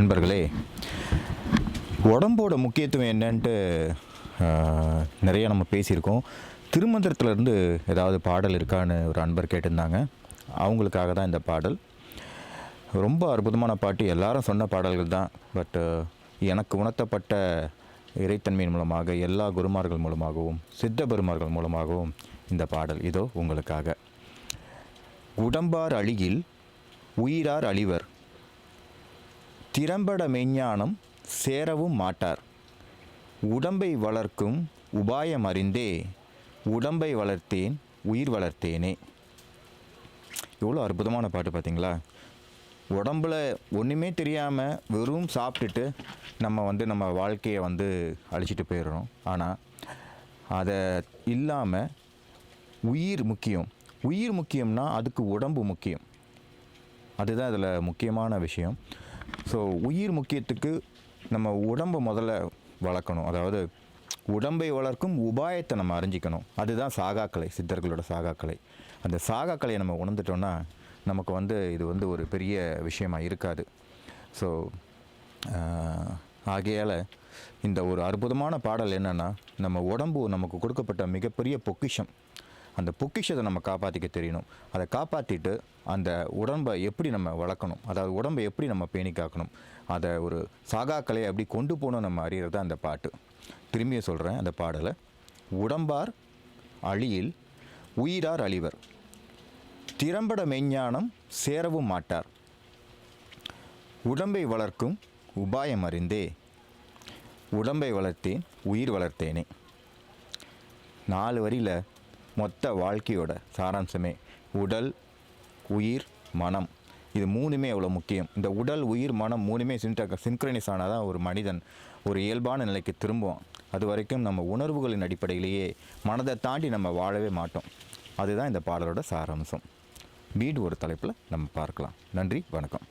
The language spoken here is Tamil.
நண்பர்களே உடம்போட முக்கியத்துவம் என்னன்ட்டு நிறைய நம்ம பேசியிருக்கோம். திருமந்திரத்துலேருந்து ஏதாவது பாடல் இருக்கான்னு ஒரு அன்பர் கேட்டிருந்தாங்க. அவங்களுக்காக தான் இந்த பாடல். ரொம்ப அற்புதமான பாட்டு. எல்லாரும் சொன்ன பாடல்கள் தான். பட்டு எனக்கு உணர்த்தப்பட்ட இறைத்தன்மையின் மூலமாக எல்லா குருமார்கள் மூலமாகவும் சித்த பெருமார்கள் மூலமாகவும் இந்த பாடல் இதோ உங்களுக்காக. உடம்பார் அழியில் உயிரார் அழிவர். திறம்பட மெஞ்ஞானம் சேரவும் மாட்டார். உடம்பை வளர்க்கும் உபாயம் அறிந்தே உடம்பை வளர்த்தேன் உயிர் வளர்த்தேனே. எவ்வளோ அற்புதமான பாட்டு பார்த்தீங்களா? உடம்புல ஒன்றுமே தெரியாமல் வெறும் சாப்பிட்டுட்டு நம்ம வந்து நம்ம வாழ்க்கையை வந்து அழிச்சிட்டு போயிடுறோம். ஆனால் அதை இல்லாமல் உயிர் முக்கியம். உயிர் முக்கியம்னா அதுக்கு உடம்பு முக்கியம். அதுதான் இதில் முக்கியமான விஷயம். ஸோ உயிர் முக்கியத்துக்கு நம்ம உடம்பை முதல்ல வளர்க்கணும். அதாவது உடம்பை வளர்க்கும் உபாயத்தை நம்ம அறிஞ்சிக்கணும். அதுதான் சாகாக்கலை சித்தர்களோட சாகாக்கலை அந்த சாகாக்கலையை நம்ம உணர்ந்துட்டோன்னா நமக்கு வந்து இது வந்து ஒரு பெரிய விஷயமாக இருக்காது. ஸோ ஆகையால் இந்த ஒரு அற்புதமான பாடல் என்னென்னா நம்ம உடம்பு நமக்கு கொடுக்கப்பட்ட மிகப்பெரிய பொக்கிஷம். அந்த பொக்கிஷத்தை நம்ம காப்பாற்றிக்க தெரியணும். அதை காப்பாற்றிட்டு அந்த உடம்பை எப்படி நம்ம வளர்க்கணும். அதாவது உடம்பை எப்படி நம்ம பேணி காக்கணும். அதை ஒரு சாகாக்கலை அப்படி கொண்டு போகணும் நம்ம அறியறது அந்த பாட்டு. திரும்பியும் சொல்கிறேன் அந்த பாடலை. உடம்பார் அழியில் உயிரார் அழிவர். திறம்பட மெஞ்ஞானம் சேரவும் மாட்டார். உடம்பை வளர்க்கும் உபாயம் அறிந்தே. உடம்பை வளர்த்தேன் உயிர் வளர்த்தேனே. நாலு வரியில் மொத்த வாழ்க்கையோட சாராம்சமே உடல் உயிர் மனம். இது மூணுமே அவ்வளோ முக்கியம்? இந்த உடல் உயிர் மனம் மூணுமே சின்ட சின்க்ரனைஸ் ஆனால் தான் ஒரு மனிதன் ஒரு இயல்பான நிலைக்கு திரும்புவான். அது வரைக்கும் நம்ம உணர்வுகளின் அடிப்படையிலேயே மனதை தாண்டி நம்ம வாழவே மாட்டோம். அதுதான் இந்த பாடலோட சாராம்சம். வீடு ஒரு தலைப்பில் நம்ம பார்க்கலாம். நன்றி வணக்கம்.